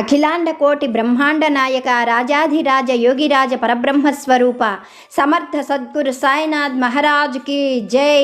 అఖిలాండ కోటి బ్రహ్మాండ నాయక రాజాధిరాజ యోగిరాజ పరబ్రహ్మస్వరూప సమర్థ సద్గురు సాయినాథ్ మహారాజుకి జై.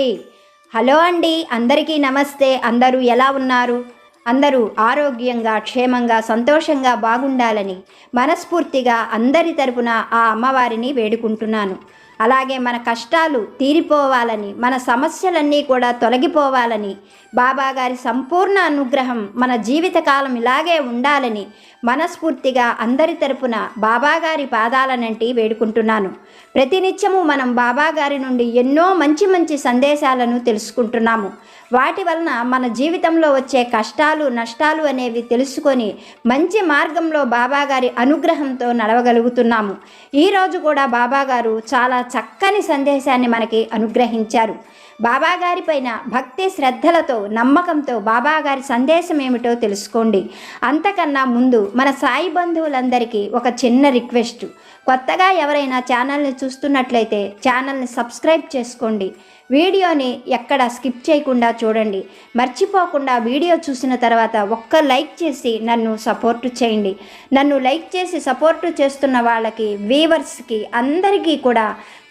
హలో అండి అందరికీ నమస్తే. అందరూ ఎలా ఉన్నారు? అందరూ ఆరోగ్యంగా క్షేమంగా సంతోషంగా బాగుండాలని మనస్ఫూర్తిగా అందరి తరపున ఆ అమ్మవారిని వేడుకుంటున్నాను. అలాగే మన కష్టాలు తీరిపోవాలని మన సమస్యలన్నీ కూడా తొలగిపోవాలని బాబా గారి సంపూర్ణ అనుగ్రహం మన జీవితకాలం ఇలాగే ఉండాలని మనస్ఫూర్తిగా అందరి తరపున బాబా గారి పాదాలనంటి వేడుకుంటున్నాను. ప్రతినిత్యము మనం బాబా గారి నుండి ఎన్నో మంచి మంచి సందేశాలను తెలుసుకుంటున్నాము. వాటి వలన మన జీవితంలో వచ్చే కష్టాలు నష్టాలు అనేవి తెలుసుకొని మంచి మార్గంలో బాబాగారి అనుగ్రహంతో నడవగలుగుతున్నాము. ఈరోజు కూడా బాబాగారు చాలా చక్కని సందేశాన్ని మనకి అనుగ్రహించారు. బాబాగారి పైన భక్తి శ్రద్ధలతో నమ్మకంతో బాబాగారి సందేశం ఏమిటో తెలుసుకోండి. అంతకన్నా ముందు మన సాయి బంధువులందరికీ ఒక చిన్న రిక్వెస్ట్. కొత్తగా ఎవరైనా ఛానల్ని చూస్తున్నట్లయితే ఛానల్ని సబ్స్క్రైబ్ చేసుకోండి. వీడియోని ఎక్కడ స్కిప్ చేయకుండా చూడండి. మర్చిపోకుండా వీడియో చూసిన తర్వాత ఒక్క లైక్ చేసి నన్ను సపోర్టు చేయండి. నన్ను లైక్ చేసి సపోర్టు చేస్తున్న వాళ్ళకి వీవర్స్కి అందరికీ కూడా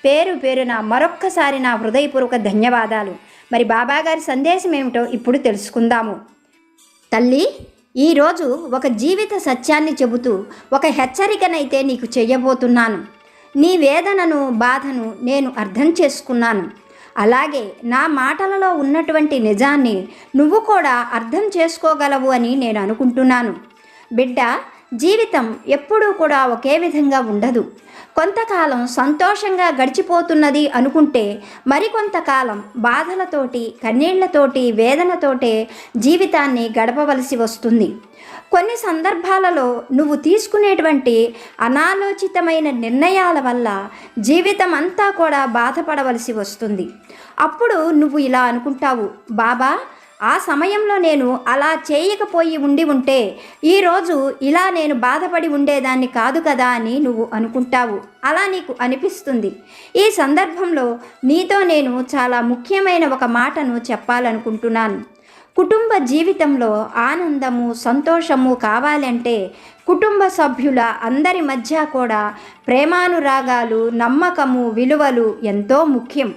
పేరు పేరున మరొక్కసారి నా హృదయపూర్వక ధన్యవాదాలు. మరి బాబాగారి సందేశం ఏమిటో ఇప్పుడు తెలుసుకుందాము. తల్లి ఈరోజు ఒక జీవిత సత్యాన్ని చెబుతూ ఒక హెచ్చరికనైతే నీకు చెయ్యబోతున్నాను నీ వేదనను బాధను నేను అర్థం చేసుకున్నాను. అలాగే నా మాటలలో ఉన్నటువంటి నిజాన్ని నువ్వు కూడా అర్థం చేసుకోగలవు అని నేను అనుకుంటున్నాను. బిడ్డ జీవితం ఎప్పుడూ కూడా ఒకే విధంగా ఉండదు. కొంతకాలం సంతోషంగా గడిచిపోతున్నది అనుకుంటే మరికొంతకాలం బాధలతోటి కన్నీళ్ళతోటి వేదనతోటే జీవితాన్ని గడపవలసి వస్తుంది. కొన్ని సందర్భాలలో నువ్వు తీసుకునేటువంటి అనాలోచితమైన నిర్ణయాల వల్ల జీవితం అంతా కూడా బాధపడవలసి వస్తుంది. అప్పుడు నువ్వు ఇలా అనుకుంటావు బాబా ఆ సమయంలో నేను అలా చేయకపోయి ఉండి ఉంటే ఈరోజు ఇలా నేను బాధపడి ఉండేదాన్ని కాదు కదా అని నువ్వు అనుకుంటావు. అలా నీకు అనిపిస్తుంది. ఈ సందర్భంలో నీతో నేను చాలా ముఖ్యమైన ఒక మాటను చెప్పాలనుకుంటున్నాను. కుటుంబ జీవితంలో ఆనందము సంతోషము కావాలంటే కుటుంబ సభ్యుల అందరి మధ్య కూడా ప్రేమానురాగాలు నమ్మకము విలువలు ఎంతో ముఖ్యం.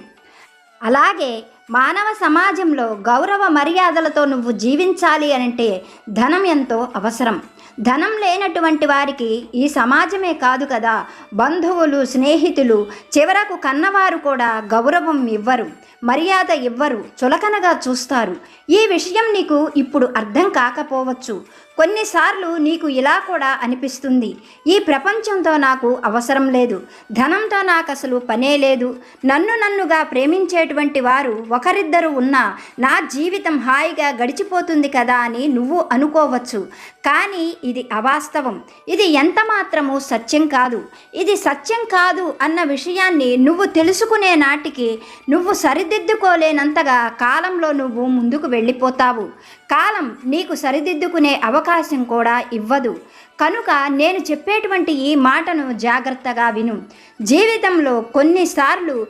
అలాగే మానవ సమాజంలో గౌరవ మర్యాదలతో నువ్వు జీవించాలి అంటే ధనం ఎంతో అవసరం. ధనం లేనటువంటి వారికి ఈ సమాజమే కాదు కదా. బంధువులు స్నేహితులు చివరకు కన్నవారు కూడా గౌరవం ఇవ్వరు మర్యాద ఇవ్వరు చులకనగా చూస్తారు. ఈ విషయం నీకు ఇప్పుడు అర్థం కాకపోవచ్చు. కొన్నిసార్లు నీకు ఇలా కూడా అనిపిస్తుంది. ఈ ప్రపంచంతో నాకు అవసరం లేదు. ధనంతో నాకు అసలు పనే లేదు. నన్ను నన్నుగా ప్రేమించేటువంటి వారు ఒకరిద్దరు ఉన్నా నా జీవితం హాయిగా గడిచిపోతుంది కదా అని నువ్వు అనుకోవచ్చు. కానీ ఇది అవాస్తవం. ఇది ఎంత మాత్రము సత్యం కాదు. ఇది సత్యం కాదు అన్న విషయాన్ని నువ్వు తెలుసుకునే నాటికి నువ్వు సరిదిద్దుకోలేనంతగా కాలంలో నువ్వు ముందుకు వెళ్ళిపోతావు. కాలం నీకు సరిదిద్దుకునే అవకాశం అవకాశం కూడా ఇవ్వదు. కనుక నేను చెప్పేటువంటి ఈ మాటను జాగ్రత్తగా విను. జీవితంలో కొన్నిసార్లు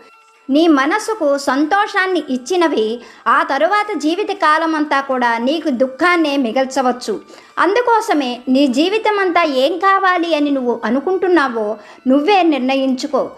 నీ మనసుకు సంతోషాన్ని ఇచ్చినవి ఆ తరువాత జీవిత కాలం అంతా కూడా నీకు దుఃఖాన్నే మిగల్చవచ్చు. అందుకోసమే నీ జీవితం అంతా ఏం కావాలి అని నువ్వు అనుకుంటున్నావో నువ్వే నిర్ణయించుకో.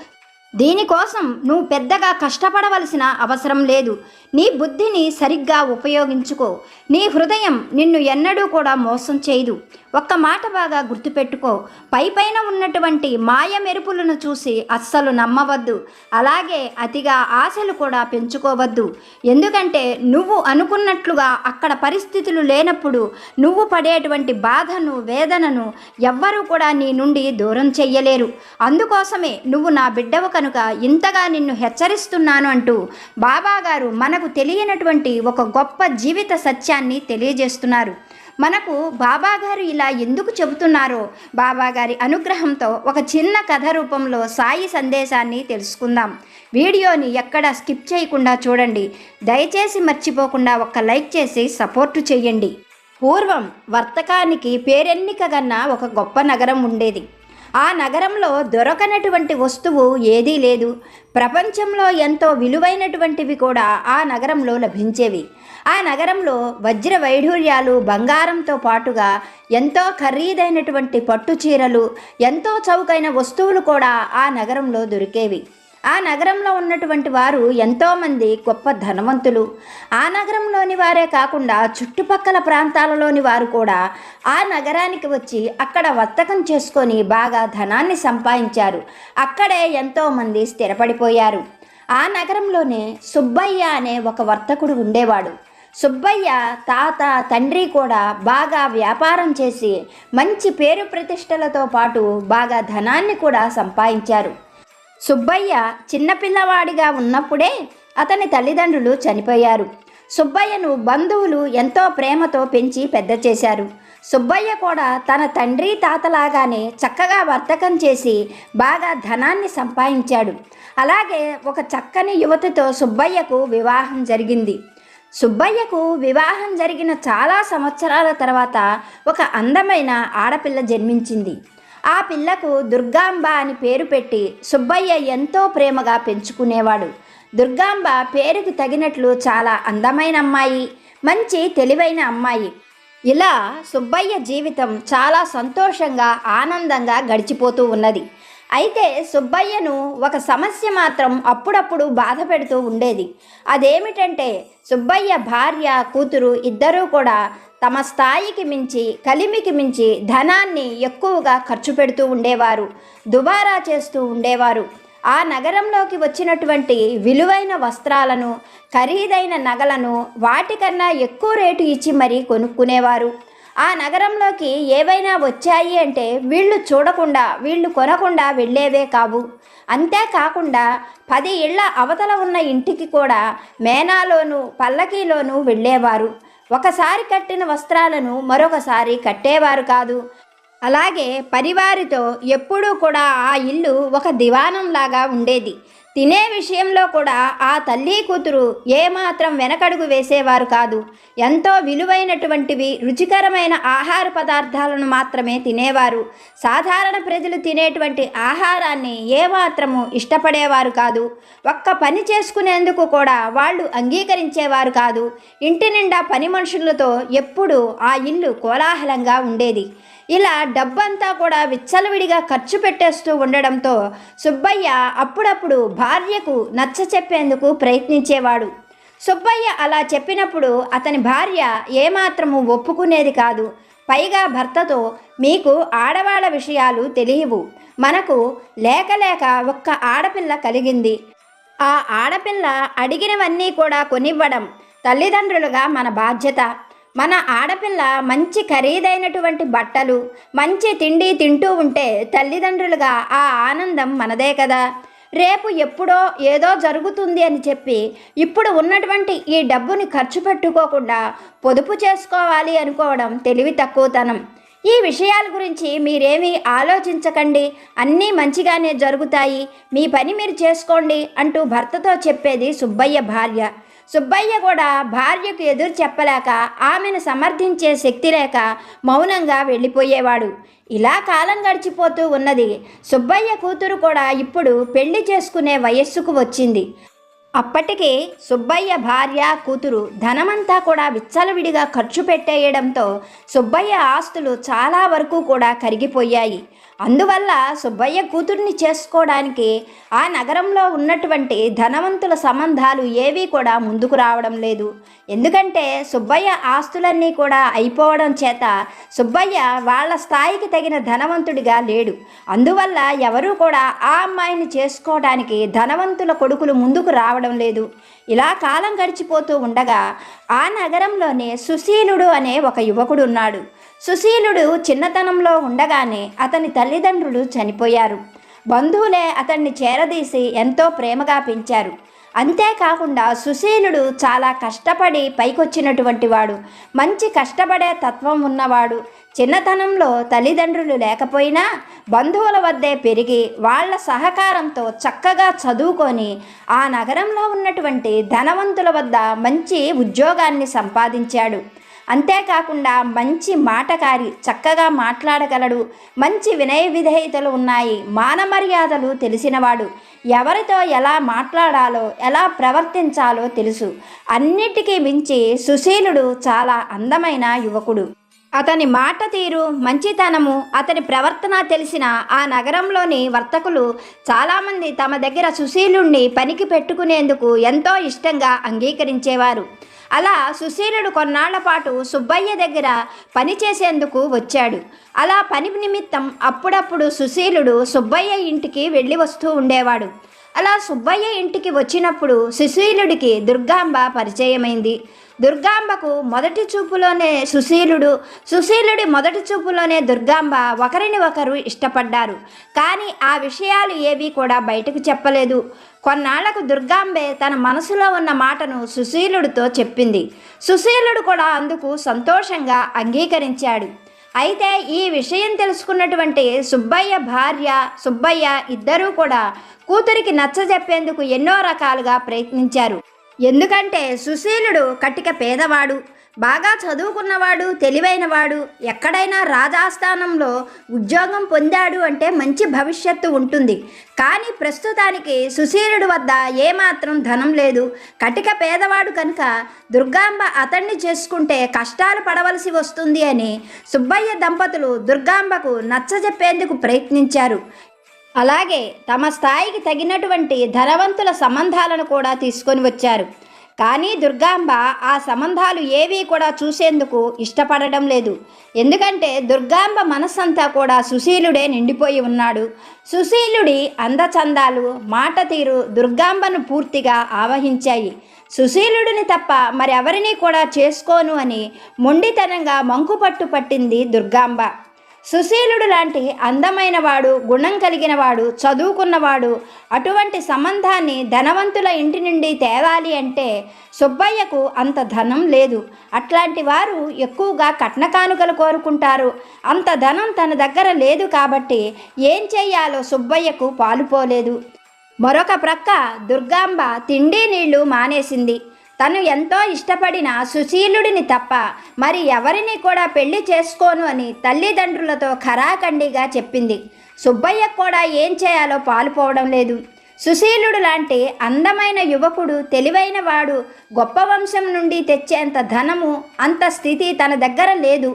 దీనికోసం నువ్వు పెద్దగా కష్టపడవలసిన అవసరం లేదు. నీ బుద్ధిని సరిగ్గా ఉపయోగించుకో. నీ హృదయం నిన్ను ఎన్నడూ కూడా మోసం చేయదు. ఒక్క మాట బాగా గుర్తుపెట్టుకో. పై పైన ఉన్నటువంటి మాయ మెరుపులను చూసి అస్సలు నమ్మవద్దు. అలాగే అతిగా ఆశలు కూడా పెంచుకోవద్దు. ఎందుకంటే నువ్వు అనుకున్నట్లుగా అక్కడ పరిస్థితులు లేనప్పుడు నువ్వు పడేటువంటి బాధను వేదనను ఎవ్వరూ కూడా నీ నుండి దూరం చెయ్యలేరు. అందుకోసమే నువ్వు నా బిడ్డవు కనుక ఇంతగా నిన్ను హెచ్చరిస్తున్నాను అంటూ బాబాగారు మనకు తెలియనటువంటి ఒక గొప్ప జీవిత సత్యాన్ని తెలియజేస్తున్నారు. మనకు బాబాగారు ఇలా ఎందుకు చెబుతున్నారో బాబాగారి అనుగ్రహంతో ఒక చిన్న కథ రూపంలో సాయి సందేశాన్ని తెలుసుకుందాం. వీడియోని ఎక్కడ స్కిప్ చేయకుండా చూడండి. దయచేసి మర్చిపోకుండా ఒక లైక్ చేసి సపోర్టు చేయండి. పూర్వం వర్తకానికి పేరెన్నికగన్న ఒక గొప్ప నగరం ఉండేది. ఆ నగరంలో దొరకనటువంటి వస్తువు ఏదీ లేదు. ప్రపంచంలో ఎంతో విలువైనటువంటివి కూడా ఆ నగరంలో లభించేవి. ఆ నగరంలో వజ్ర వైఢూర్యాలు బంగారంతో పాటుగా ఎంతో ఖరీదైనటువంటి పట్టు చీరలు ఎంతో చౌకైన వస్తువులు కూడా ఆ నగరంలో దొరికేవి. ఆ నగరంలో ఉన్నటువంటి వారు ఎంతోమంది గొప్ప ధనవంతులు. ఆ నగరంలోని వారే కాకుండా చుట్టుపక్కల ప్రాంతాలలోని వారు కూడా ఆ నగరానికి వచ్చి అక్కడ వర్తకం చేసుకొని బాగా ధనాన్ని సంపాదించారు. అక్కడే ఎంతోమంది స్థిరపడిపోయారు. ఆ నగరంలోనే సుబ్బయ్య అనే ఒక వర్తకుడు ఉండేవాడు. సుబ్బయ్య తాత తండ్రి కూడా బాగా వ్యాపారం చేసి మంచి పేరు ప్రతిష్టలతో పాటు బాగా ధనాన్ని కూడా సంపాదించారు. సుబ్బయ్య చిన్నపిల్లవాడిగా ఉన్నప్పుడే అతని తల్లిదండ్రులు చనిపోయారు. సుబ్బయ్యను బంధువులు ఎంతో ప్రేమతో పెంచి పెద్ద చేశారు. సుబ్బయ్య కూడా తన తండ్రి తాతలాగానే చక్కగా వర్తకం చేసి బాగా ధనాన్ని సంపాదించాడు. అలాగే ఒక చక్కని యువతితో సుబ్బయ్యకు వివాహం జరిగింది. సుబ్బయ్యకు వివాహం జరిగిన చాలా సంవత్సరాల తర్వాత ఒక అందమైన ఆడపిల్ల జన్మించింది. ఆ పిల్లకు దుర్గాంబ అని పేరు పెట్టి సుబ్బయ్య ఎంతో ప్రేమగా పెంచుకునేవాడు. దుర్గాంబ పేరుకు తగినట్లు చాలా అందమైన అమ్మాయి మంచి తెలివైన అమ్మాయి. ఇలా సుబ్బయ్య జీవితం చాలా సంతోషంగా ఆనందంగా గడిచిపోతూ ఉన్నది. అయితే సుబ్బయ్యను ఒక సమస్య మాత్రం అప్పుడప్పుడు బాధ పెడుతూ ఉండేది. అదేమిటంటే సుబ్బయ్య భార్య కూతురు ఇద్దరూ కూడా తమ స్థాయికి మించి కలిమికి మించి ధనాన్ని ఎక్కువగా ఖర్చు పెడుతూ ఉండేవారు దుబారా చేస్తూ ఉండేవారు. ఆ నగరంలోకి వచ్చినటువంటి విలువైన వస్త్రాలను ఖరీదైన నగలను వాటికన్నా ఎక్కువ రేటు ఇచ్చి మరీ కొనుక్కునేవారు. ఆ నగరంలోకి ఏవైనా వచ్చాయి అంటే వీళ్ళు చూడకుండా వీళ్ళు కొనకుండా వెళ్ళేవే కావు. అంతేకాకుండా పది ఇళ్ళ అవతల ఉన్న ఇంటికి కూడా మేనాలోను పల్లకీలోనూ వెళ్ళేవారు. ఒకసారి కట్టిన వస్త్రాలను మరొకసారి కట్టేవారు కాదు. అలాగే పరివారితో ఎప్పుడూ కూడా ఆ ఇల్లు ఒక దివానంలాగా ఉండేది. తినే విషయంలో కూడా ఆ తల్లి కూతురు ఏమాత్రం వెనకడుగు వేసేవారు కాదు. ఎంతో విలువైనటువంటివి రుచికరమైన ఆహార పదార్థాలను మాత్రమే తినేవారు. సాధారణ ప్రజలు తినేటువంటి ఆహారాన్ని ఏమాత్రము ఇష్టపడేవారు కాదు. ఒక్క పని చేసుకునేందుకు కూడా వాళ్ళు అంగీకరించేవారు కాదు. ఇంటి నిండా పని మనుషులతో ఎప్పుడూ ఆ ఇల్లు కోలాహలంగా ఉండేది. ఇలా డబ్బంతా కూడా విచ్చలవిడిగా ఖర్చు పెట్టేస్తూ ఉండడంతో సుబ్బయ్య అప్పుడప్పుడు భార్యకు నచ్చ చెప్పేందుకు ప్రయత్నించేవాడు. సుబ్బయ్య అలా చెప్పినప్పుడు అతని భార్య ఏమాత్రము ఒప్పుకునేది కాదు. పైగా భర్తతో మీకు ఆడవాళ్ళ విషయాలు తెలియవు. మనకు లేక లేక ఒక్క ఆడపిల్ల కలిగింది. ఆ ఆడపిల్ల అడిగినవన్నీ కూడా కొనివ్వడం తల్లిదండ్రులుగా మన బాధ్యత. మన ఆడపిల్ల మంచి ఖరీదైనటువంటి బట్టలు మంచి తిండి తింటూ ఉంటే తల్లిదండ్రులుగా ఆ ఆనందం మనదే కదా. రేపు ఎప్పుడో ఏదో జరుగుతుంది అని చెప్పి ఇప్పుడు ఉన్నటువంటి ఈ డబ్బుని ఖర్చు పెట్టుకోకుండా పొదుపు చేసుకోవాలి అనుకోవడం తెలివి తక్కువతనం. ఈ విషయాల గురించి మీరేమీ ఆలోచించకండి. అన్నీ మంచిగానే జరుగుతాయి. మీ పని మీరు చేసుకోండి అంటూ భర్తతో చెప్పేది సుబ్బయ్య భార్య. సుబ్బయ్య కూడా భార్యకు ఎదురు చెప్పలేక ఆమెను సమర్థించే శక్తి లేక మౌనంగా వెళ్ళిపోయేవాడు. ఇలా కాలం గడిచిపోతూ ఉన్నది. సుబ్బయ్య కూతురు కూడా ఇప్పుడు పెళ్ళి చేసుకునే వయస్సుకు వచ్చింది. అప్పటికే సుబ్బయ్య భార్య కూతురు ధనమంతా కూడా విచ్చలవిడిగా ఖర్చు పెట్టేయడంతో సుబ్బయ్య ఆస్తులు చాలా వరకు కూడా కరిగిపోయాయి. అందువల్ల సుబ్బయ్య కూతుర్ని చేసుకోవడానికి ఆ నగరంలో ఉన్నటువంటి ధనవంతుల సంబంధాలు ఏవీ కూడా ముందుకు రావడం లేదు. ఎందుకంటే సుబ్బయ్య ఆస్తులన్నీ కూడా అయిపోవడం చేత సుబ్బయ్య వాళ్ళ స్థాయికి తగిన ధనవంతుడిగా లేడు. అందువల్ల ఎవరూ కూడా ఆ అమ్మాయిని చేసుకోవడానికి ధనవంతుల కొడుకులు ముందుకు రావడం లేదు. ఇలా కాలం గడిచిపోతూ ఉండగా ఆ నగరంలోనే సుశీలుడు అనే ఒక యువకుడు ఉన్నాడు. సుశీలుడు చిన్నతనంలో ఉండగానే అతని తల్లిదండ్రులు చనిపోయారు. బంధువులే అతన్ని చేరదీసి ఎంతో ప్రేమగా పెంచారు. అంతేకాకుండా సుశీలుడు చాలా కష్టపడి పైకొచ్చినటువంటి వాడు. మంచి కష్టపడే తత్వం ఉన్నవాడు. చిన్నతనంలో తల్లిదండ్రులు లేకపోయినా బంధువుల వద్దే పెరిగి వాళ్ళ సహకారంతో చక్కగా చదువుకొని ఆ నగరంలో ఉన్నటువంటి ధనవంతుల వద్ద మంచి ఉద్యోగాన్ని సంపాదించాడు. అంతేకాకుండా మంచి మాటకారి చక్కగా మాట్లాడగలడు. మంచి వినయ విధేయతలు ఉన్నాయి. మానమర్యాదలు తెలిసినవాడు. ఎవరితో ఎలా మాట్లాడాలో ఎలా ప్రవర్తించాలో తెలుసు. అన్నిటికీ మించి సుశీలుడు చాలా అందమైన యువకుడు. అతని మాట తీరు మంచితనము అతని ప్రవర్తన తెలిసిన ఆ నగరంలోని వర్తకులు చాలామంది తమ దగ్గర సుశీలుణ్ణి పనికి పెట్టుకునేందుకు ఎంతో ఇష్టంగా అంగీకరించేవారు. అలా సుశీలుడు కొన్నాళ్ళ పాటు సుబ్బయ్య దగ్గర పని చేసేందుకు వచ్చాడు. అలా పని నిమిత్తం అప్పుడప్పుడు సుశీలుడు సుబ్బయ్య ఇంటికి వెళ్ళి వస్తూ ఉండేవాడు. అలా సుబ్బయ్య ఇంటికి వచ్చినప్పుడు సుశీలుడికి దుర్గాంబ పరిచయమైంది. దుర్గాంబకు మొదటి చూపులోనే సుశీలుడు సుశీలుడి మొదటి చూపులోనే దుర్గాంబ ఒకరిని ఒకరు ఇష్టపడ్డారు. కానీ ఆ విషయాలు ఏవీ కూడా బయటకు చెప్పలేదు. కొన్నాళ్ళకు దుర్గాంబే తన మనసులో ఉన్న మాటను సుశీలుడితో చెప్పింది. సుశీలుడు కూడా అందుకు సంతోషంగా అంగీకరించాడు. అయితే ఈ విషయం తెలుసుకున్నటువంటి సుబ్బయ్య భార్య సుబ్బయ్య ఇద్దరూ కూడా కూతురికి నచ్చజెప్పేందుకు ఎన్నో రకాలుగా ప్రయత్నించారు. ఎందుకంటే సుశీలుడు కటిక పేదవాడు బాగా చదువుకున్నవాడు తెలివైనవాడు ఎక్కడైనా రాజాస్థానంలో ఉద్యోగం పొందాడు అంటే మంచి భవిష్యత్తు ఉంటుంది. కానీ ప్రస్తుతానికి సుశీలుడి వద్ద ఏమాత్రం ధనం లేదు. కటిక పేదవాడు కనుక దుర్గాంబ అతన్ని చేసుకుంటే కష్టాలు పడవలసి వస్తుంది అని సుబ్బయ్య దంపతులు దుర్గాంబకు నచ్చజెప్పేందుకు ప్రయత్నించారు. అలాగే తమ స్థాయికి తగినటువంటి ధనవంతుల సంబంధాలను కూడా తీసుకొని వచ్చారు. కానీ దుర్గాంబ ఆ సంబంధాలు ఏవీ కూడా చూసేందుకు ఇష్టపడడం లేదు. ఎందుకంటే దుర్గాంబ మనస్సంతా కూడా సుశీలుడే నిండిపోయి ఉన్నాడు. సుశీలుడి అందచందాలు మాట తీరు దుర్గాంబను పూర్తిగా ఆవహించాయి. సుశీలుడిని తప్ప మరెవరినీ కూడా చేసుకోను అని మొండితనంగా మంకుపట్టు పట్టింది దుర్గాంబ. సుశీలుడు లాంటి అందమైన వాడు గుణం కలిగిన వాడు చదువుకున్నవాడు అటువంటి సంబంధాన్ని ధనవంతుల ఇంటి నుండి తేవాలి అంటే సుబ్బయ్యకు అంత ధనం లేదు. అట్లాంటి వారు ఎక్కువగా కట్న కానుకలు కోరుకుంటారు. అంత ధనం తన దగ్గర లేదు కాబట్టి ఏం చేయాలో సుబ్బయ్యకు పాలుపోలేదు. మరొక ప్రక్క దుర్గాంబ తిండి నీళ్ళు మానేసింది. తను ఎంతో ఇష్టపడిన సుశీలుడిని తప్ప మరి ఎవరిని కూడా పెళ్ళి చేసుకోను అని తల్లిదండ్రులతో ఖరాఖండిగా చెప్పింది. సుబ్బయ్య కూడా ఏం చేయాలో పాలుపోవడం లేదు. సుశీలుడు లాంటి అందమైన యువకుడు తెలివైన వాడు గొప్ప వంశం నుండి తెచ్చేంత ధనము అంత స్థితి తన దగ్గర లేదు.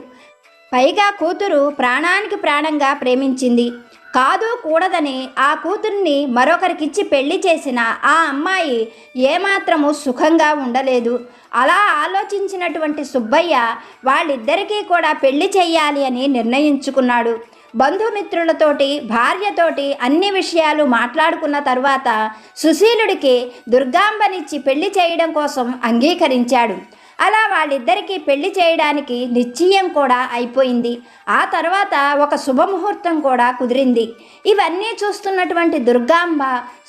పైగా కూతురు ప్రాణానికి ప్రాణంగా ప్రేమించింది. కాదు కూడదని ఆ కూతుర్ని మరొకరికిచ్చి పెళ్ళి చేసిన ఆ అమ్మాయి ఏమాత్రము సుఖంగా ఉండలేదు. అలా ఆలోచించినటువంటి సుబ్బయ్య వాళ్ళిద్దరికీ కూడా పెళ్ళి చేయాలి అని నిర్ణయించుకున్నాడు. బంధుమిత్రులతోటి భార్యతోటి అన్ని విషయాలు మాట్లాడుకున్న తర్వాత సుశీలుడికి దుర్గాంబనిచ్చి పెళ్ళి చేయడం కోసం అంగీకరించాడు. అలా వాళ్ళిద్దరికీ పెళ్ళి చేయడానికి నిశ్చయం కూడా అయిపోయింది. ఆ తర్వాత ఒక శుభముహూర్తం కూడా కుదిరింది. ఇవన్నీ చూస్తున్నటువంటి దుర్గాంబ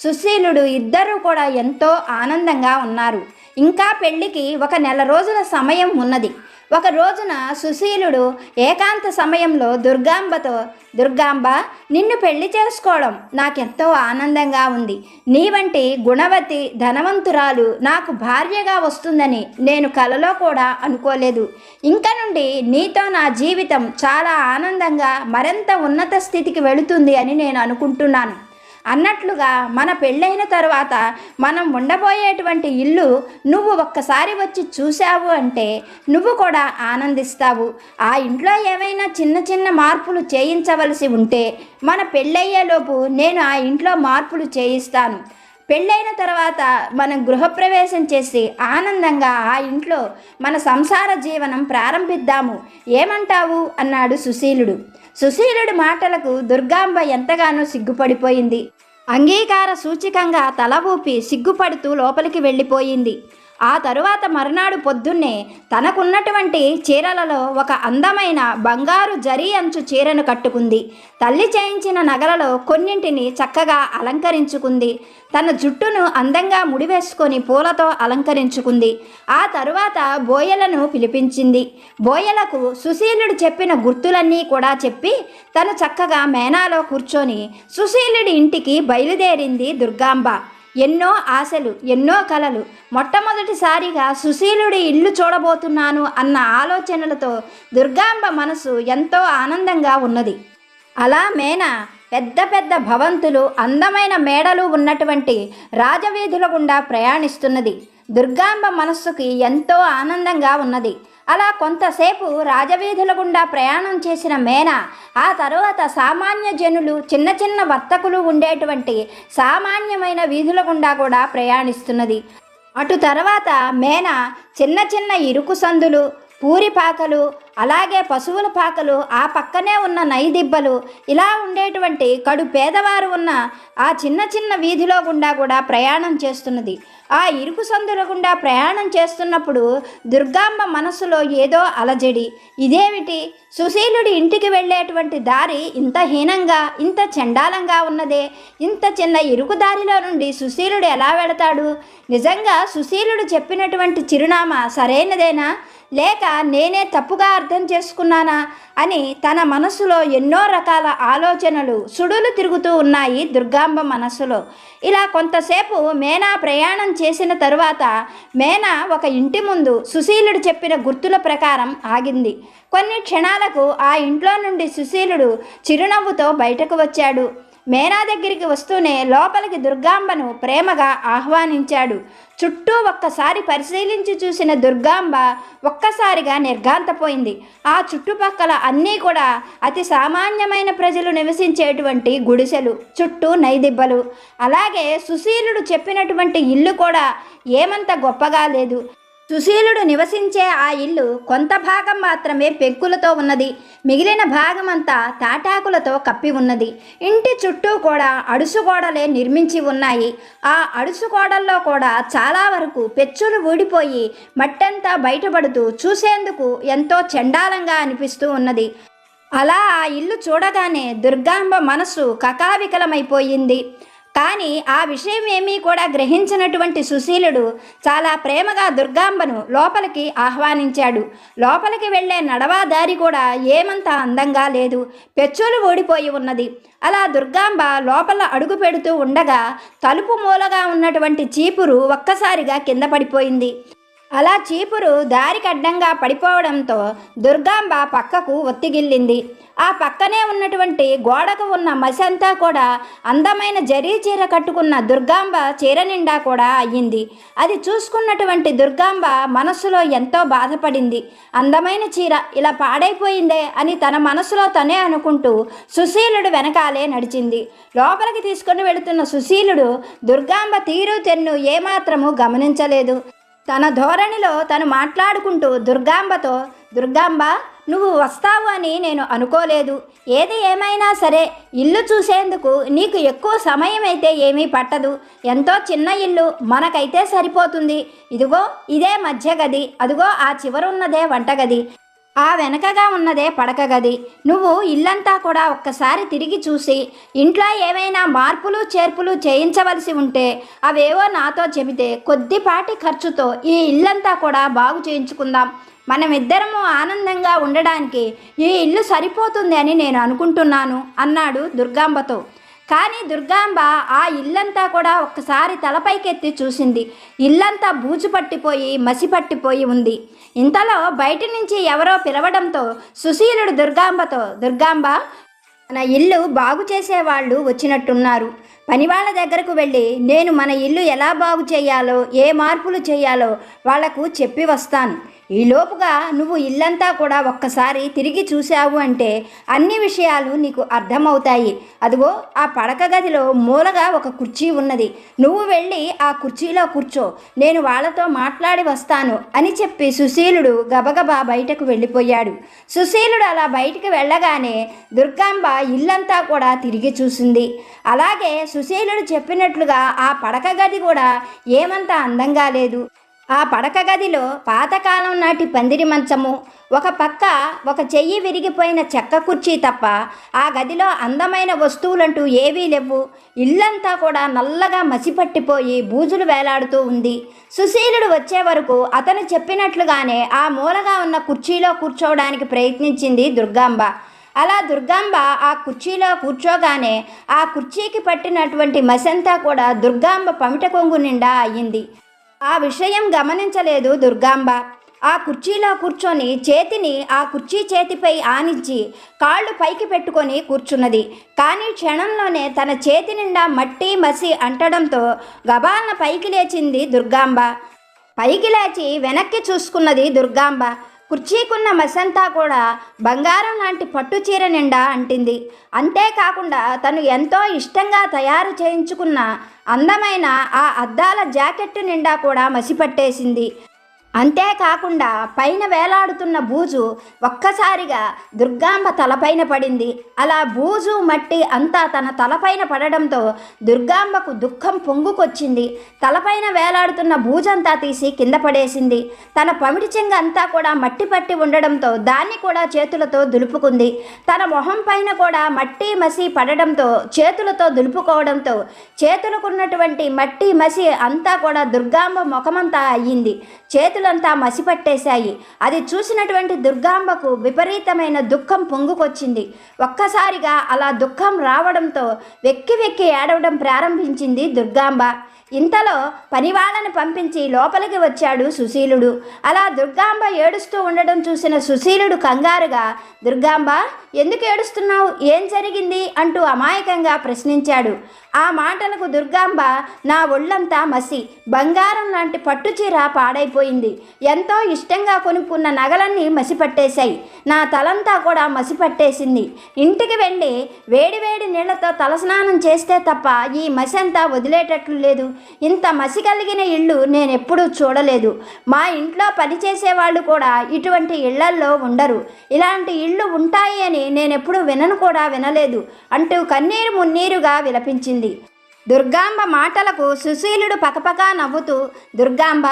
సుశీలుడు ఇద్దరూ కూడా ఎంతో ఆనందంగా ఉన్నారు. ఇంకా పెళ్ళికి ఒక నెల రోజుల సమయం ఉన్నది. ఒక రోజున సుశీలుడు ఏకాంత సమయంలో దుర్గాంబతో దుర్గాంబ నిన్ను పెళ్ళి చేసుకోవడం నాకెంతో ఆనందంగా ఉంది. నీ వంటి గుణవతి ధనవంతురాలు నాకు భార్యగా వస్తుందని నేను కలలో కూడా అనుకోలేదు. ఇంక నుండి నీతో నా జీవితం చాలా ఆనందంగా మరింత ఉన్నత స్థితికి వెళుతుంది అని నేను అనుకుంటున్నాను. అన్నట్లుగా మన పెళ్ళైన తరువాత మనం ఉండబోయేటువంటి ఇల్లు నువ్వు ఒక్కసారి వచ్చి చూశావు అంటే నువ్వు కూడా ఆనందిస్తావు. ఆ ఇంట్లో ఏమైనా చిన్న చిన్న మార్పులు చేయించవలసి ఉంటే మన పెళ్ళయ్యేలోపు నేను ఆ ఇంట్లో మార్పులు చేయిస్తాను. పెళ్ళైన తర్వాత మనం గృహప్రవేశం చేసి ఆనందంగా ఆ ఇంట్లో మన సంసార జీవనం ప్రారంభిద్దాము. ఏమంటావు? అన్నాడు సుశీలుడు. సుశీలుడి మాటలకు దుర్గాంబ ఎంతగానో సిగ్గుపడిపోయింది. అంగీకార సూచికంగా తల ఊపి సిగ్గుపడుతూ లోపలికి వెళ్ళిపోయింది. ఆ తరువాత మరునాడు పొద్దున్నే తనకున్నటువంటి చీరలలో ఒక అందమైన బంగారు జరీ అంచు చీరను కట్టుకుంది. తల్లి చేయించిన నగలలో కొన్నింటిని చక్కగా అలంకరించుకుంది. తన జుట్టును అందంగా ముడివేసుకొని పూలతో అలంకరించుకుంది. ఆ తరువాత బోయలను పిలిపించింది. బోయలకు సుశీలుడు చెప్పిన గుర్తులన్నీ కూడా చెప్పి తను చక్కగా మేనాలో కూర్చొని సుశీలుడి ఇంటికి బయలుదేరింది దుర్గాంబ. ఎన్నో ఆశలు ఎన్నో కలలు. మొట్టమొదటిసారిగా సుశీలుడి ఇల్లు చూడబోతున్నాను అన్న ఆలోచనలతో దుర్గాంబ మనసు ఎంతో ఆనందంగా ఉన్నది. అలా మేన పెద్ద పెద్ద భవంతులు అందమైన మేడలు ఉన్నటువంటి రాజవీధుల గుండా ప్రయాణిస్తున్నది. దుర్గాంబ మనస్సుకి ఎంతో ఆనందంగా ఉన్నది. అలా కొంతసేపు రాజవీధుల గుండా ప్రయాణం చేసిన మేన ఆ తరువాత సామాన్య జనులు చిన్న చిన్న వర్తకులు ఉండేటువంటి సామాన్యమైన వీధుల గుండా కూడా ప్రయాణిస్తున్నది. అటు తర్వాత మేన చిన్న చిన్న ఇరుకు సందులు పూరిపాకలు అలాగే పశువుల పాకలు ఆ పక్కనే ఉన్న నైదిబ్బలు ఇలా ఉండేటువంటి కడు పేదవారు ఉన్న ఆ చిన్న చిన్న వీధిలో గుండా కూడా ప్రయాణం చేస్తున్నది. ఆ ఇరుకు సందుల గుండా ప్రయాణం చేస్తున్నప్పుడు దుర్గాంబ మనసులో ఏదో అలజడి. ఇదేమిటి? సుశీలుడి ఇంటికి వెళ్ళేటువంటి దారి ఇంత హీనంగా ఇంత చండాలంగా ఉన్నదే. ఇంత చిన్న ఇరుకు దారిలో నుండి సుశీలుడు ఎలా వెళతాడు? నిజంగా సుశీలుడు చెప్పినటువంటి చిరునామా సరైనదేనా? లేక నేనే తప్పుగా అర్థం చేసుకున్నానా అని తన మనసులో ఎన్నో రకాల ఆలోచనలు సుడులు తిరుగుతూ ఉన్నాయి దుర్గాంబ మనస్సులో ఇలా కొంతసేపు మేనా ప్రయాణం చేసిన తరువాత మేనా ఒక ఇంటి ముందు సుశీలుడు చెప్పిన గుర్తుల ప్రకారం ఆగింది. కొన్ని క్షణాలకు ఆ ఇంట్లో నుండి సుశీలుడు చిరునవ్వుతో బయటకు వచ్చాడు. మేనా దగ్గరికి వస్తూనే లోపలికి దుర్గాంబను ప్రేమగా ఆహ్వానించాడు. చుట్టూ ఒక్కసారి పరిశీలించి చూసిన దుర్గాంబ ఒక్కసారిగా నిర్ఘాంతపోయింది. ఆ చుట్టుపక్కల అన్నీ కూడా అతి సామాన్యమైన ప్రజలు నివసించేటువంటి గుడిసెలు చుట్టూ నైదిబ్బలు. అలాగే సుశీలుడు చెప్పినటువంటి ఇల్లు కూడా ఏమంత గొప్పగా లేదు. సుశీలుడు నివసించే ఆ ఇల్లు కొంత భాగం మాత్రమే పెంకులతో ఉన్నది. మిగిలిన భాగమంతా తాటాకులతో కప్పి ఉన్నది. ఇంటి చుట్టూ కూడా అడుసుగోడలే నిర్మించి ఉన్నాయి. ఆ అడుసుగోడల్లో కూడా చాలా వరకు పెచ్చులు ఊడిపోయి మట్టంతా బయటపడుతూ చూసేందుకు ఎంతో చండాలంగా అనిపిస్తూ ఉన్నది. అలా ఆ ఇల్లు చూడగానే దుర్గాంబ మనసు కకావికలమైపోయింది. కానీ ఆ విషయం ఏమీ కూడా గ్రహించినటువంటి సుశీలుడు చాలా ప్రేమగా దుర్గాంబను లోపలికి ఆహ్వానించాడు. లోపలికి వెళ్ళే నడవాదారి కూడా ఏమంత అందంగా లేదు. పెచ్చులు ఊడిపోయి ఉన్నది. అలా దుర్గాంబ లోపల అడుగు పెడుతూ ఉండగా తలుపు మూలగా ఉన్నటువంటి చీపురు ఒక్కసారిగా కింద పడిపోయింది. అలా చీపురు దారికి అడ్డంగా పడిపోవడంతో దుర్గాంబ పక్కకు ఒత్తిగిల్లింది. ఆ పక్కనే ఉన్నటువంటి గోడకు ఉన్న మసి అంతా కూడా అందమైన జరీ చీర కట్టుకున్న దుర్గాంబ చీర నిండా కూడా అయ్యింది. అది చూసుకున్నటువంటి దుర్గాంబ మనస్సులో ఎంతో బాధపడింది. అందమైన చీర ఇలా పాడైపోయిందే అని తన మనసులో తనే అనుకుంటూ సుశీలుడు వెనకాలే నడిచింది. లోపలికి తీసుకుని వెళుతున్న సుశీలుడు దుర్గాంబ తీరు తెన్ను ఏమాత్రము గమనించలేదు. తన ధోరణిలో తను మాట్లాడుకుంటూ దుర్గాంబతో దుర్గాంబ నువ్వు వస్తావు అని నేను అనుకోలేదు. ఏది ఏమైనా సరే ఇల్లు చూసేందుకు నీకు ఎక్కువ సమయం అయితే ఏమీ పట్టదు. ఎంతో చిన్న ఇల్లు మనకైతే సరిపోతుంది. ఇదిగో ఇదే మధ్య గది అదిగో ఆ చివరున్నదే వంటగది. ఆ వెనకగా ఉన్నదే పడక గది. నువ్వు ఇల్లంతా కూడా ఒక్కసారి తిరిగి చూసి ఇంట్లో ఏమైనా మార్పులు చేర్పులు చేయించవలసి ఉంటే అవేవో నాతో చెబితే కొద్దిపాటి ఖర్చుతో ఈ ఇల్లంతా కూడా బాగు చేయించుకుందాం. మనమిద్దరము ఆనందంగా ఉండడానికి ఈ ఇల్లు సరిపోతుంది అని నేను అనుకుంటున్నాను అన్నాడు దుర్గాంబతో. కానీ దుర్గాంబ ఆ ఇల్లంతా కూడా ఒక్కసారి తలపైకెత్తి చూసింది. ఇల్లంతా బూజు పట్టిపోయి మసి పట్టిపోయి ఉంది. ఇంతలో బయట నుంచి ఎవరో పిలవడంతో సుశీలుడు దుర్గాంబతో దుర్గాంబ మన ఇల్లు బాగు చేసేవాళ్ళు వచ్చినట్టున్నారు. పనివాళ్ళ దగ్గరకు వెళ్ళి నేను మన ఇల్లు ఎలా బాగు చేయాలో ఏ మార్పులు చేయాలో వాళ్ళకు చెప్పి వస్తాను. ఈలోపుగా నువ్వు ఇల్లంతా కూడా ఒక్కసారి తిరిగి చూశావు అంటే అన్ని విషయాలు నీకు అర్థమవుతాయి. అదిగో ఆ పడక గదిలో మూలగా ఒక కుర్చీ ఉన్నది. నువ్వు వెళ్ళి ఆ కుర్చీలో కూర్చో. నేను వాళ్ళతో మాట్లాడి వస్తాను అని చెప్పి సుశీలుడు గబగబా బయటకు వెళ్ళిపోయాడు. సుశీలుడు అలా బయటికి వెళ్ళగానే దుర్గాంబ ఇల్లంతా కూడా తిరిగి చూసింది. అలాగే సుశీలుడు చెప్పినట్లుగా ఆ పడక గది కూడా ఏమంత అందంగా లేదు. ఆ పడక గదిలో పాతకాలం నాటి పందిరి మంచము ఒక పక్క ఒక చెయ్యి విరిగిపోయిన చెక్క కుర్చీ తప్ప ఆ గదిలో అందమైన వస్తువులంటూ ఏవీ లేవు. ఇల్లంతా కూడా నల్లగా మసిపట్టిపోయి బూజులు వేలాడుతూ ఉంది. సుశీలుడు వచ్చే వరకు అతను చెప్పినట్లుగానే ఆ మూలగా ఉన్న కుర్చీలో కూర్చోవడానికి ప్రయత్నించింది దుర్గాంబ. అలా దుర్గాంబ ఆ కుర్చీలో కూర్చోగానే ఆ కుర్చీకి పట్టినటువంటి మసంతా కూడా దుర్గాంబ పమిట కొంగు నిండా అయ్యింది. ఆ విషయం గమనించలేదు దుర్గాంబ. ఆ కుర్చీలో కూర్చొని చేతిని ఆ కుర్చీ చేతిపై ఆనించి కాళ్ళు పైకి పెట్టుకొని కూర్చున్నది. కానీ క్షణంలోనే తన చేతి నిండా మట్టి మసి అంటడంతో గబాలన పైకి లేచింది దుర్గాంబ. పైకి లేచి వెనక్కి చూసుకున్నది దుర్గాంబ. కుర్చీకున్న మసంతా కూడా బంగారం లాంటి పట్టు చీర నిండా అంటింది. అంతేకాకుండా తను ఎంతో ఇష్టంగా తయారు చేయించుకున్న అందమైన ఆ అద్దాల జాకెట్టు నిండా కూడా మసిపట్టేసింది. అంతేకాకుండా పైన వేలాడుతున్న బూజు ఒక్కసారిగా దుర్గాంబ తలపైన పడింది. అలా బూజు మట్టి అంతా తన తలపైన పడడంతో దుర్గాంబకు దుఃఖం పొంగుకొచ్చింది. తలపైన వేలాడుతున్న బూజంతా తీసి కింద పడేసింది. తన పమిడి చెంగ అంతా కూడా మట్టి పట్టి ఉండడంతో దాన్ని కూడా చేతులతో దులుపుకుంది. తన మొహం పైన కూడా మట్టి మసి పడడంతో చేతులతో దులుపుకోవడంతో చేతులకున్నటువంటి మట్టి మసి అంతా కూడా దుర్గాంబ ముఖమంతా అయ్యింది. చేతులంతా మసిపట్టేశాయి. అది చూసినటువంటి దుర్గాంబకు విపరీతమైన దుఃఖం పొంగుకొచ్చింది. ఒక్కసారిగా అలా దుఃఖం రావడంతో వెక్కి వెక్కి ఏడవడం ప్రారంభించింది దుర్గాంబ. ఇంతలో పనివాళ్ళని పంపించి లోపలికి వచ్చాడు సుశీలుడు. అలా దుర్గాంబ ఏడుస్తూ ఉండడం చూసిన సుశీలుడు కంగారుగా దుర్గాంబ ఎందుకు ఏడుస్తున్నావు? ఏం జరిగింది? అంటూ అమాయకంగా ప్రశ్నించాడు. ఆ మాటలకు దుర్గాంబ నా ఒళ్ళంతా మసి బంగారం లాంటి పట్టుచీర పాడైపోయింది. ఎంతో ఇష్టంగా కొనుక్కున్న నగలన్నీ మసిపట్టేశాయి. నా తలంతా కూడా మసిపట్టేసింది. ఇంటికి వెళ్ళి వేడి వేడి నీళ్ళతో తలస్నానం చేస్తే తప్ప ఈ మసి అంతా వదిలేటట్లు లేదు. ఇంత మసి కలిగిన ఇళ్ళు నేను ఎప్పుడూ చూడలేదు. మా ఇంట్లో పనిచేసే వాళ్ళు కూడా ఇటువంటి ఇళ్ళల్లో ఉండరు. ఇలాంటి ఇళ్ళు ఉంటాయి అని నేను ఎప్పుడూ వినను కూడా వినలేదు అంటూ కన్నీరు మున్నీరుగా విలపించింది. దుర్గాంబ మాటలకు సుశీలుడు పకపకా నవ్వుతూ దుర్గాంబ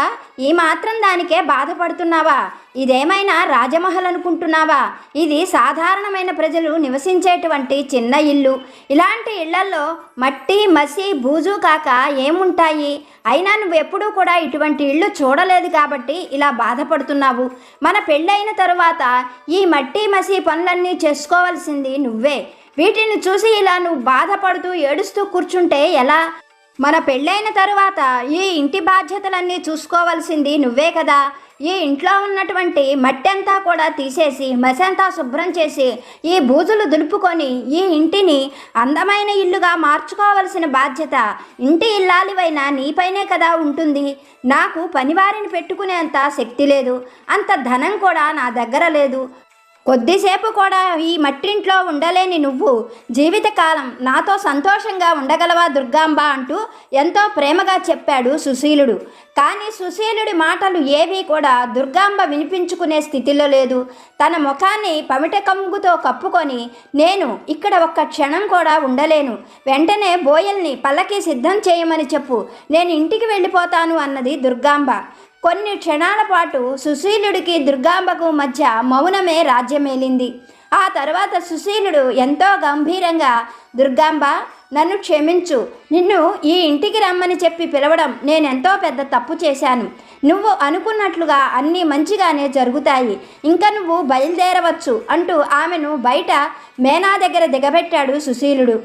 ఈ మాత్రం దానికే బాధపడుతున్నావా? ఇదేమైనా రాజమహల్ అనుకుంటున్నావా? ఇది సాధారణమైన ప్రజలు నివసించేటువంటి చిన్న ఇల్లు. ఇలాంటి ఇళ్ళలో మట్టి మసి బూజు కాక ఏముంటాయి? అయినా నువ్వు ఎప్పుడూ కూడా ఇటువంటి ఇళ్ళు చూడలేదు కాబట్టి ఇలా బాధపడుతున్నావు. మన పెళ్ళైన తరువాత ఈ మట్టి మసి పనులన్నీ చేసుకోవాల్సింది నువ్వే. వీటిని చూసి ఇలా నువ్వు బాధపడుతూ ఏడుస్తూ కూర్చుంటే ఎలా? మన పెళ్ళైన తరువాత ఈ ఇంటి బాధ్యతలన్నీ చూసుకోవాల్సింది నువ్వే కదా. ఈ ఇంట్లో ఉన్నటువంటి మట్టి అంతా కూడా తీసేసి మసంతా శుభ్రం చేసి ఈ బూజులు దులుపుకొని ఈ ఇంటిని అందమైన ఇల్లుగా మార్చుకోవలసిన బాధ్యత ఇంటి ఇల్లాలివైన నీపైనే కదా ఉంటుంది. నాకు పనివారిని పెట్టుకునేంత శక్తి లేదు. అంత ధనం కూడా నా దగ్గర లేదు. కొద్దిసేపు కూడా ఈ మట్టింట్లో ఉండలేని నువ్వు జీవితకాలం నాతో సంతోషంగా ఉండగలవా దుర్గాంబ అంటూ ఎంతో ప్రేమగా చెప్పాడు సుశీలుడు. కానీ సుశీలుడి మాటలు ఏవీ కూడా దుర్గాంబ వినిపించుకునే స్థితిలో లేదు. తన ముఖాన్ని పమిట కమ్ముతో కప్పుకొని నేను ఇక్కడ ఒక్క క్షణం కూడా ఉండలేను. వెంటనే బోయల్ని పల్లకి సిద్ధం చేయమని చెప్పు. నేను ఇంటికి వెళ్ళిపోతాను అన్నది దుర్గాంబ. కొన్ని క్షణాల పాటు సుశీలుడికి దుర్గాంబకు మధ్య మౌనమే రాజ్యమేలింది. ఆ తర్వాత సుశీలుడు ఎంతో గంభీరంగా దుర్గాంబ నన్ను క్షమించు. నిన్ను ఈ ఇంటికి రమ్మని చెప్పి పిలవడం నేనెంతో పెద్ద తప్పు చేశాను. నువ్వు అనుకున్నట్లుగా అన్నీ మంచిగానే జరుగుతాయి. ఇంకా నువ్వు బయలుదేరవచ్చు అంటూ ఆమెను బయట మేనా దగ్గర దిగబెట్టాడు సుశీలుడు.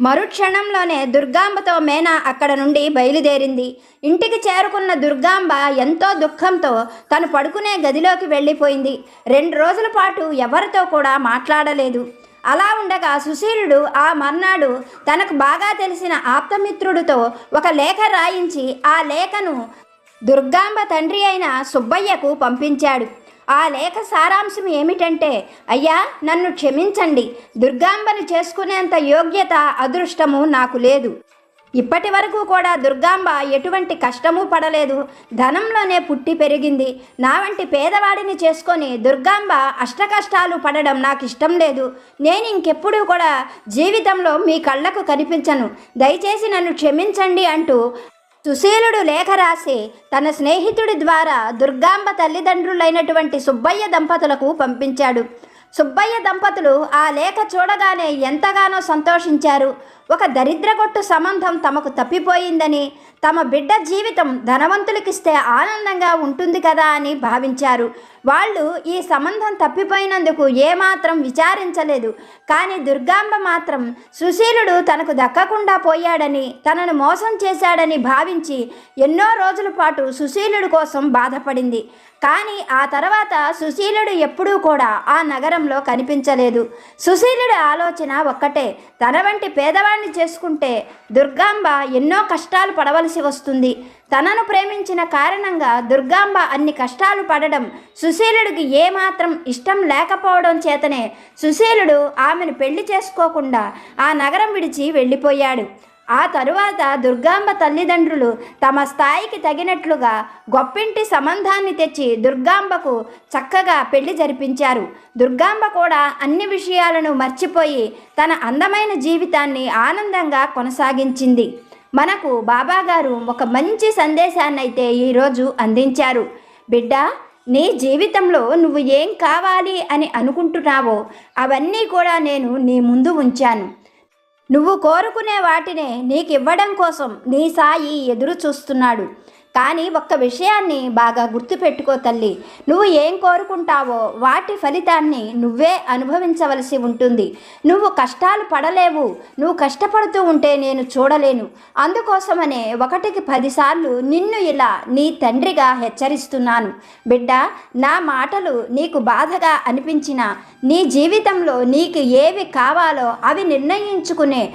మరుక్షణంలోనే దుర్గాంబతో మేనా అక్కడ నుండి బయలుదేరింది. ఇంటికి చేరుకున్న దుర్గాంబ ఎంతో దుఃఖంతో తను పడుకునే గదిలోకి వెళ్ళిపోయింది. రెండు రోజుల పాటు ఎవరితో కూడా మాట్లాడలేదు. అలా ఉండగా సుశీలుడు ఆ మర్నాడు తనకు బాగా తెలిసిన ఆప్తమిత్రుడితో ఒక లేఖ రాయించి ఆ లేఖను దుర్గాంబ తండ్రి అయిన సుబ్బయ్యకు పంపించాడు. ఆ లేఖ సారాంశం ఏమిటంటే అయ్యా నన్ను క్షమించండి. దుర్గాంబను చేసుకునేంత యోగ్యత అదృష్టము నాకు లేదు. ఇప్పటి వరకు కూడా దుర్గాంబ ఎటువంటి కష్టము పడలేదు. ధనంలోనే పుట్టి పెరిగింది. నా వంటి పేదవాడిని చేసుకొని దుర్గాంబ అష్టకష్టాలు పడడం నాకు ఇష్టం లేదు. నేను ఇంకెప్పుడూ కూడా జీవితంలో మీ కళ్ళకు కనిపించను. దయచేసి నన్ను క్షమించండి అంటూ సుశీలుడు లేఖ రాసి తన స్నేహితుడి ద్వారా దుర్గాంబ తల్లిదండ్రులైనటువంటి సుబ్బయ్య దంపతులకు పంపించాడు. సుబ్బయ్య దంపతులు ఆ లేఖ చూడగానే ఎంతగానో సంతోషించారు. ఒక దరిద్రగొట్టు సంబంధం తమకు తప్పిపోయిందని తమ బిడ్డ జీవితం ధనవంతులకిస్తే ఆనందంగా ఉంటుంది కదా అని భావించారు. వాళ్ళు ఈ సంబంధం తప్పిపోయినందుకు ఏమాత్రం విచారించలేదు. కానీ దుర్గాంబ మాత్రం సుశీలుడు తనకు దక్కకుండా పోయాడని తనను మోసం చేశాడని భావించి ఎన్నో రోజుల పాటు సుశీలుడు కోసం బాధపడింది. కానీ ఆ తర్వాత సుశీలుడు ఎప్పుడూ కూడా ఆ నగరంలో కనిపించలేదు. సుశీలుడి ఆలోచన ఒక్కటే తన వంటి పేదవాణ్ణి చేసుకుంటే దుర్గాంబ ఎన్నో కష్టాలు పడవలసి వస్తుంది. తనను ప్రేమించిన కారణంగా దుర్గాంబ అన్ని కష్టాలు పడడం సుశీలుడికి ఏమాత్రం ఇష్టం లేకపోవడం చేతనే సుశీలుడు ఆమెను పెళ్ళి చేసుకోకుండా ఆ నగరం విడిచి వెళ్ళిపోయాడు. ఆ తరువాత దుర్గాంబ తల్లిదండ్రులు తమ స్థాయికి తగినట్లుగా గొప్పింటి సంబంధాన్ని తెచ్చి దుర్గాంబకు చక్కగా పెళ్ళి జరిపించారు. దుర్గాంబ కూడా అన్ని విషయాలను మర్చిపోయి తన అందమైన జీవితాన్ని ఆనందంగా కొనసాగించింది. మనకు బాబాగారు ఒక మంచి సందేశాన్ని అయితే ఈరోజు అందించారు. బిడ్డ నీ జీవితంలో నువ్వు ఏం కావాలి అని అనుకుంటున్నావో అవన్నీ కూడా నేను నీ ముందు ఉంచాను. నువ్వు కోరుకునే వాటినే నీకు ఇవ్వడం కోసం నీ సాయి ఎదురు చూస్తున్నాడు కానీ ఒక్క విషయాన్ని బాగా గుర్తుపెట్టుకో తల్లి. నువ్వు ఏం కోరుకుంటావో వాటి ఫలితాన్ని నువ్వే అనుభవించవలసి ఉంటుంది. నువ్వు కష్టాలు పడలేవు. నువ్వు కష్టపడుతూ ఉంటే నేను చూడలేను. అందుకోసమనే ఒకటికి పదిసార్లు నిన్ను ఇలా నీ తండ్రిగా హెచ్చరిస్తున్నాను. బిడ్డ నా మాటలు నీకు బాధగా అనిపించిన నీ జీవితంలో నీకు ఏవి కావాలో అవి నిర్ణయించుకునే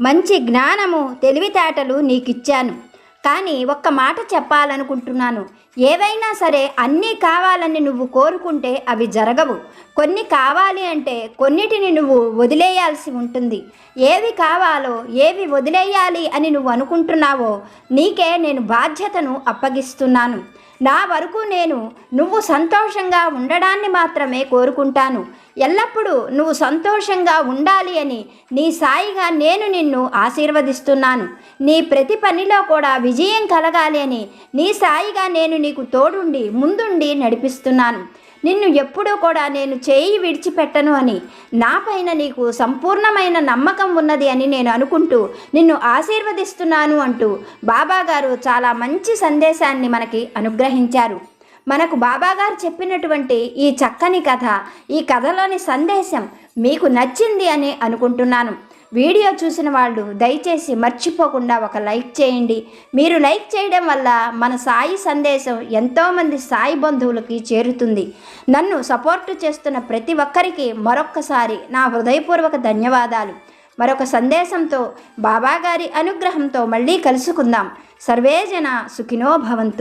మంచి జ్ఞానము తెలివితేటలు నీకిచ్చాను. కానీ ఒక్క మాట చెప్పాలనుకుంటున్నాను. ఏవైనా సరే అన్నీ కావాలని నువ్వు కోరుకుంటే అవి జరగవు. కొన్ని కావాలి అంటే కొన్నిటిని నువ్వు వదిలేయాల్సి ఉంటుంది. ఏవి కావాలో ఏవి వదిలేయాలి అని నువ్వు అనుకుంటున్నావో నీకే నేను బాధ్యతను అప్పగిస్తున్నాను. నా వరకు నేను నువ్వు సంతోషంగా ఉండడాన్ని మాత్రమే కోరుకుంటాను. ఎల్లప్పుడూ నువ్వు సంతోషంగా ఉండాలి అని నీ సాయిగా నేను నిన్ను ఆశీర్వదిస్తున్నాను. నీ ప్రతి పనిలో కూడా విజయం కలగాలి అని నీ సాయిగా నేను నీకు తోడుండి ముందుండి నడిపిస్తున్నాను. నిన్ను ఎప్పుడూ కూడా నేను చేయి విడిచిపెట్టను అని నాపైన నీకు సంపూర్ణమైన నమ్మకం ఉన్నది అని నేను అనుకుంటూ నిన్ను ఆశీర్వదిస్తున్నాను అంటూ బాబాగారు చాలా మంచి సందేశాన్ని మనకి అనుగ్రహించారు. మనకు బాబాగారు చెప్పినటువంటి ఈ చక్కని కథ ఈ కథలోని సందేశం మీకు నచ్చింది అని అనుకుంటున్నాను. వీడియో చూసిన వాళ్ళు దయచేసి మర్చిపోకుండా ఒక లైక్ చేయండి. మీరు లైక్ చేయడం వల్ల మన సాయి సందేశం ఎంతోమంది సాయి బంధువులకి చేరుతుంది. నన్ను సపోర్టు చేస్తున్న ప్రతి ఒక్కరికి మరొక్కసారి నా హృదయపూర్వక ధన్యవాదాలు. మరొక సందేశంతో బాబాగారి అనుగ్రహంతో మళ్ళీ కలుసుకుందాం. సర్వేజన సుఖినో భవంతు.